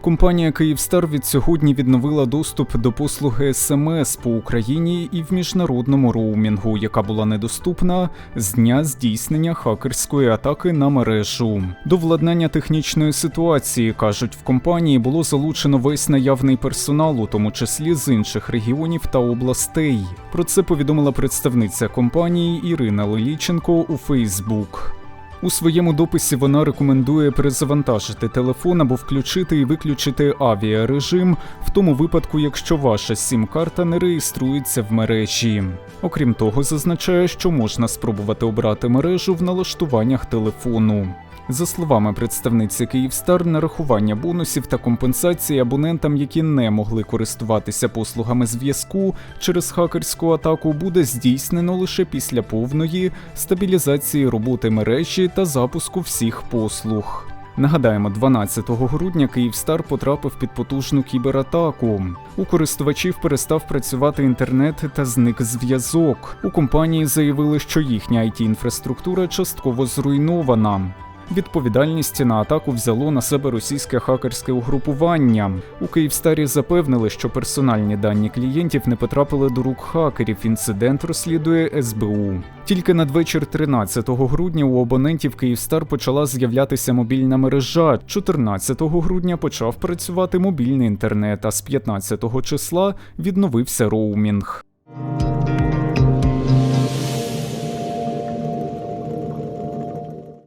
Компанія Київстар від сьогодні відновила доступ до послуги СМС по Україні і в міжнародному роумінгу, яка була недоступна з дня здійснення хакерської атаки на мережу. До владнання технічної ситуації кажуть, в компанії було залучено весь наявний персонал, у тому числі з інших регіонів та областей. Про це повідомила представниця компанії Ірина Леліченко у Фейсбук. У своєму дописі вона рекомендує перезавантажити телефон або включити і виключити авіарежим в тому випадку, якщо ваша сім-карта не реєструється в мережі. Окрім того, зазначає, що можна спробувати обрати мережу в налаштуваннях телефону. За словами представниці Київстар, нарахування бонусів та компенсації абонентам, які не могли користуватися послугами зв'язку через хакерську атаку, буде здійснено лише після повної стабілізації роботи мережі та запуску всіх послуг. Нагадаємо, 12 грудня Київстар потрапив під потужну кібератаку. У користувачів перестав працювати інтернет та зник зв'язок. У компанії заявили, що їхня it інфраструктура частково зруйнована. Відповідальність на атаку взяло на себе російське хакерське угрупування. У Київстарі запевнили, що персональні дані клієнтів не потрапили до рук хакерів. Інцидент розслідує СБУ. Тільки надвечір 13 грудня у абонентів Київстар почала з'являтися мобільна мережа. 14 грудня почав працювати мобільний інтернет, а з 15 числа відновився роумінг.